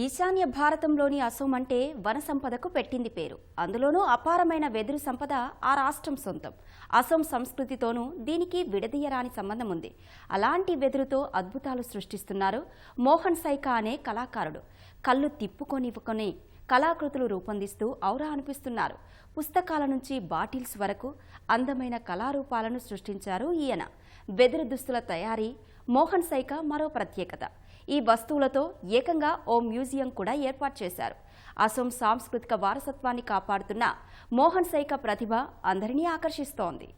ఈశాన్య భారతంలోని అసోం అంటే వన సంపదకు పెట్టింది పేరు. అందులోనూ అపారమైన వెదురు సంపద ఆ రాష్ట్రం సొంతం. అసోం సంస్కృతితోనూ దీనికి విడదీయరాని సంబంధం ఉంది. అలాంటి వెదురుతో అద్భుతాలు సృష్టిస్తున్నారు మోహన్ సైకా అనే కళాకారుడు. కళ్ళు తిప్పుకొనివ్వకొని కళాకృతులు రూపొందిస్తూ ఔరా అనిపిస్తున్నారు. పుస్తకాల నుంచి బాటిల్స్ వరకు అందమైన కళారూపాలను సృష్టించారు ఈయన. వెదురు దుస్తుల తయారీ మోహన్ సైకా మరో ప్రత్యేకత. ఈ వస్తువులతో ఏకంగా ఓ మ్యూజియం కూడా ఏర్పాటు చేశారు. అసోం సాంస్కృతిక వారసత్వాన్ని కాపాడుతున్న మోహన్ సైక ప్రతిభ అందరినీ ఆకర్షిస్తోంది.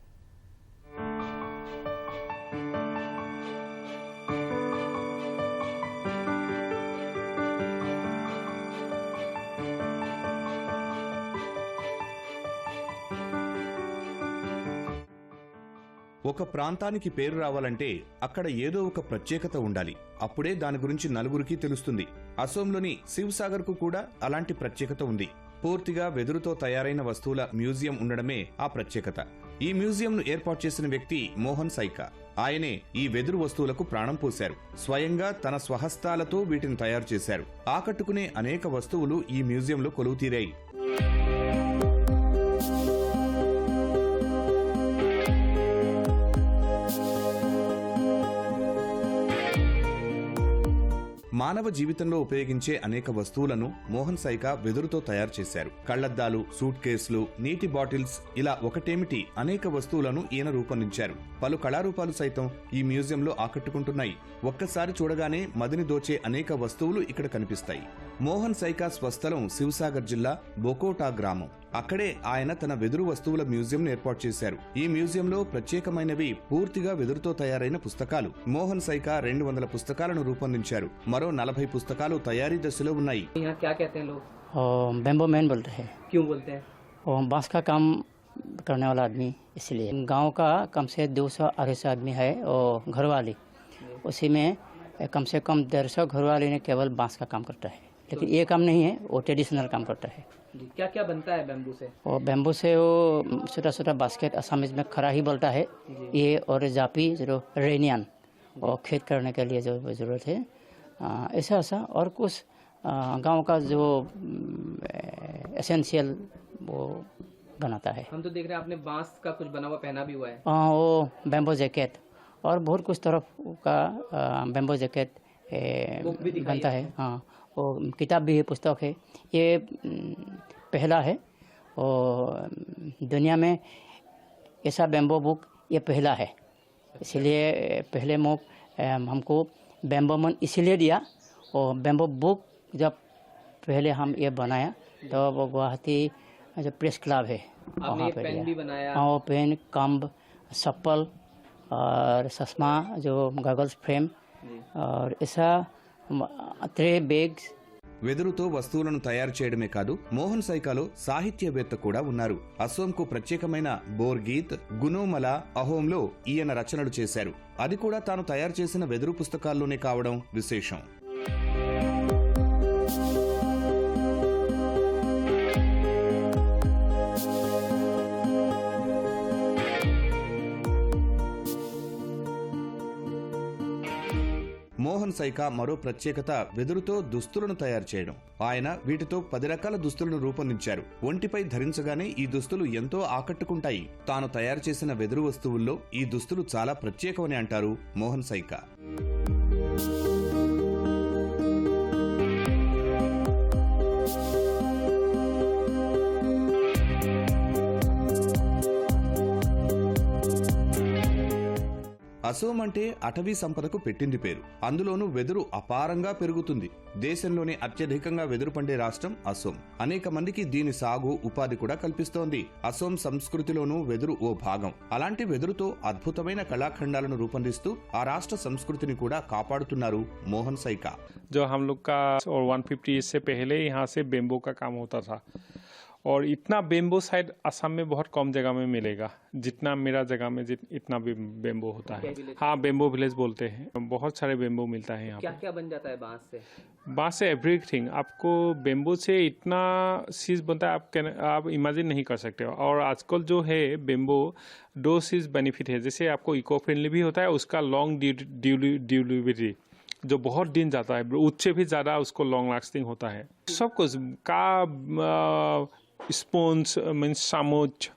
ఒక ప్రాంతానికి పేరు రావాలంటే అక్కడ ఏదో ఒక ప్రత్యేకత ఉండాలి. అప్పుడే దాని గురించి నలుగురికి తెలుస్తుంది. అసోంలోని శివసాగర్కు కూడా అలాంటి ప్రత్యేకత ఉంది. పూర్తిగా వెదురుతో తయారైన వస్తువుల మ్యూజియం ఉండడమే ఆ ప్రత్యేకత. ఈ మ్యూజియంను ఏర్పాటు చేసిన వ్యక్తి మోహన్ సైకా. ఆయనే ఈ వెదురు వస్తువులకు ప్రాణం పోశారు. స్వయంగా తన స్వహస్తాలతో వీటిని తయారు చేశారు. ఆకట్టుకునే అనేక వస్తువులు ఈ మ్యూజియంలో కొలువుతీరాయి. మానవ జీవితంలో ఉపయోగించే అనేక వస్తువులను మోహన్ సైకా వెదురుతో తయారు చేశారు. కళ్ళద్దాలు సూట్ కేసులు నీటి బాటిల్స్ ఇలా ఒకటేమిటి అనేక వస్తువులను ఈయన రూపొందించారు. పలు కళారూపాలు సైతం ఈ మ్యూజియంలో ఆకట్టుకుంటున్నాయి. ఒక్కసారి చూడగానే మదిని దోచే అనేక వస్తువులు ఇక్కడ కనిపిస్తాయి. మోహన్ సైకా స్వస్థలం శివసాగర్ జిల్లా బొకోటా గ్రామం అక్కడే ఆయన తన వెదురు వస్తువుల మ్యూజియం ఏర్పాటు చేశారు ఈ మ్యూజియంలో ప్రత్యేకమైనవి పూర్తిగా వెదురుతో తయారైన పుస్తకాలు మోహన్ సైకా రెండు వందల పుస్తకాలను రూపొందించారు మరో నలభై పుస్తకాలు తయారీ దశలో ఉన్నాయి यहाँ क्या कहते हैं लोग और बैम्बो मैन बोलते हैं क्यों बोलते हैं और बांस का काम करने वाला आदमी इसलिए गांव का कम से दो सौ अढ़ाई सौ आदमी है और घरवाली उसी में कम से कम डेढ़ सौ घरवाली ने केवल बांस का काम करता है लेकिन ये काम नहीं है वो ट्रेडिशनल काम करता है। क्या क्या बनता है बैम्बू से? और बैम्बू से वो छोटा छोटा बास्केट असमीज में खरा ही बोलता है। ये और जापी जो रेनियन और खेत करने के लिए जो ज़रूरत है। ऐसा ऐसा और कुछ गाँव का जो एसेंशियल वो बनाता है। हम तो देख रहे हैं आपने बाँस का कुछ बना हुआ पहना भी हुआ है। आ, वो बैम्बो जैकेट और बहुत कुछ तरफ़ का बैम्बो जैकेट बनता है हाँ। वो किताब भी है पुस्तक है। ये पहला है और दुनिया में ऐसा बेम्बो बुक ये पहला है। इसलिए पहले मुक हमको बैम्बो मन इसीलिए दिया और बेम्बो बुक जब पहले हम ये बनाया तो वो गुवाहाटी जो प्रेस क्लब है वहाँ ये पे पेन दिया। भी बनाया। हाँ पेन कम्ब चप्पल और चश्मा जो गगल्स फ्रेम और ऐसा త్రీ బ్యాగ్స్ వెదురుతో వస్తువులను తయారు చేయడమే కాదు మోహన్ సైకాలో సాహిత్యవేత్త కూడా ఉన్నారు. అసోంకు ప్రత్యేకమైన బోర్గీత్ గునోమల అహోంలో ఈయన రచనలు చేశారు. అది కూడా తాను తయారు చేసిన వెదురు పుస్తకాల్లోనే కావడం విశేషం. మోహన్ సైకా మరో ప్రత్యేకత వెదురుతో దుస్తులను తయారు చేయడం. ఆయన వీటితో పది రకాల దుస్తులను రూపొందించారు. ఒంటిపై ధరించగానే ఈ దుస్తులు ఎంతో ఆకట్టుకుంటాయి. తాను తయారు చేసిన వెదురు వస్తువుల్లో ఈ దుస్తులు చాలా ప్రత్యేకమని అంటారు మోహన్ సైకా. అసోం అంటే అటవీ సంపదకు పెట్టింది పేరు అందులోనూ వెదురు అపారంగా పెరుగుతుంది దేశంలోనే అత్యధికంగా వెదురు పండే రాష్ట్రం అసోం అనేక మందికి దీని సాగు ఉపాధి కూడా కల్పిస్తోంది అసోం సంస్కృతిలోనూ వెదురు ఓ భాగం అలాంటి వెదురుతో అద్భుతమైన కళాఖండాలను రూపొందిస్తూ ఆ రాష్ట్ర సంస్కృతిని కూడా కాపాడుతున్నారు మోహన్ సైకా जो हम लोग का और 150 इससे पहले यहाँ से बेम्बो का काम होता था और इतना बेम्बो शायद असम में बहुत कम जगह में मिलेगा जितना मेरा जगह में जित, इतना भी बेम्बो होता है। हाँ बेम्बो विलेज बोलते हैं। बहुत सारे बेम्बो मिलता है यहाँ क्या क्या बन जाता है बाँस से? बाँस से एवरीथिंग आपको बेम्बो से इतना चीज़ बनता है आप कैन- आप इमेजिन नहीं कर सकते हो। और आजकल जो है बेम्बो दो चीज़ बेनिफिट है। जैसे आपको इको फ्रेंडली भी होता है उसका लॉन्ग ड्यूरेबिलिटी जो बहुत दिन जाता है उससे भी ज़्यादा उसको लॉन्ग लास्टिंग होता है। सब कुछ का स्पून्स मीन्स सामुच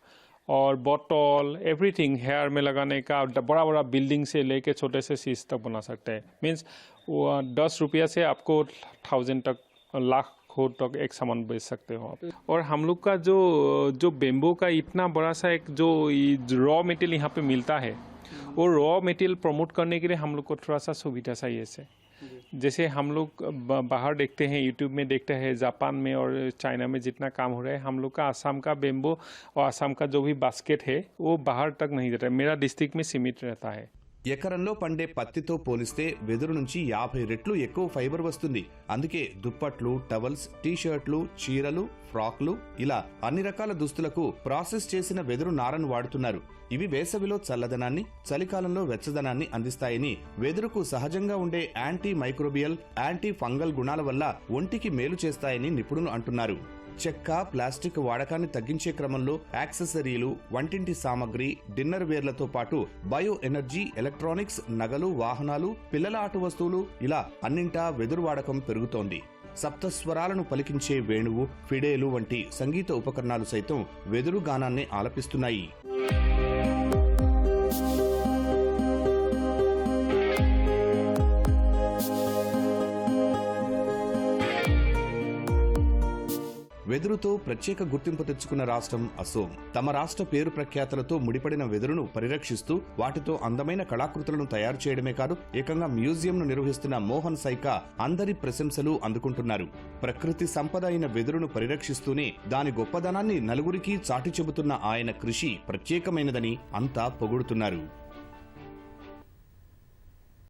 और बॉटल एवरीथिंग हेयर में लगाने का बड़ा बड़ा बिल्डिंग से लेके छोटे से चीज़ तक बना सकते हैं। मीन्स वो दस रुपया से आपको थाउज़ेंड तक, लाख हो तक एक सामान बेच सकते हो आप। और हम लोग का जो जो बेम्बो का इतना बड़ा सा एक जो रॉ मेटेरियल यहाँ पे मिलता है, वो रॉ मेटेरियल प्रमोट करने के लिए हम लोग को थोड़ा सा सुविधा चाहिए से जैसे हम लोग बाहर देखते हैं यूट्यूब में देखते हैं, जापान में और चाइना में जितना काम हो रहा है, हम लोग का आसाम का बेम्बो और आसाम का जो भी बास्केट है, वो बाहर तक नहीं जाता है। मेरा डिस्ट्रिक्ट में सीमित रहता है। ఎకరంలో పండే పత్తితో పోలిస్తే వెదురు నుంచి యాభై రెట్లు ఎక్కువ ఫైబర్ వస్తుంది. అందుకే దుప్పట్లు టవల్స్ టీషర్ట్లు చీరలు ఫ్రాక్లు ఇలా అన్ని రకాల దుస్తులకు ప్రాసెస్ చేసిన వెదురు నారను వాడుతున్నారు. ఇవి వేసవిలో చల్లదనాన్ని చలికాలంలో వెచ్చదనాన్ని అందిస్తాయని వెదురుకు సహజంగా ఉండే యాంటీ మైక్రోబియల్ యాంటీ ఫంగల్ గుణాల వల్ల ఒంటికి మేలు చేస్తాయని నిపుణులు అంటున్నారు. చెక్క ప్లాస్టిక్ వాడకాన్ని తగ్గించే క్రమంలో యాక్సెసరీలు వంటింటి సామగ్రి డిన్నర్ వేర్లతో పాటు బయో ఎనర్జీ ఎలక్ట్రానిక్స్ నగలు వాహనాలు పిల్లల ఆట వస్తువులు ఇలా అన్నింటా వెదురు వాడకం పెరుగుతోంది. సప్తస్వరాలను పలికించే వేణువు ఫిడేలు వంటి సంగీత ఉపకరణాలు సైతం వెదురు గానాన్ని ఆలపిస్తున్నాయి. వెదురుతో ప్రత్యేక గుర్తింపు తెచ్చుకున్న రాష్ట్రం అసోం. తమ రాష్ట్ర పేరు ప్రఖ్యాతలతో ముడిపడిన వెదురును పరిరక్షిస్తూ వాటితో అందమైన కళాకృతులను తయారు చేయడమే కాదు ఏకంగా మ్యూజియంను నిర్వహిస్తున్న మోహన్ సైకా అందరి ప్రశంసలు అందుకుంటున్నారు. ప్రకృతి సంపద అయిన వెదురును పరిరక్షిస్తూనే దాని గొప్పదనాన్ని నలుగురికి చాటి చెబుతున్న ఆయన కృషి ప్రత్యేకమైనదని అంతా పొగుడుతున్నారు.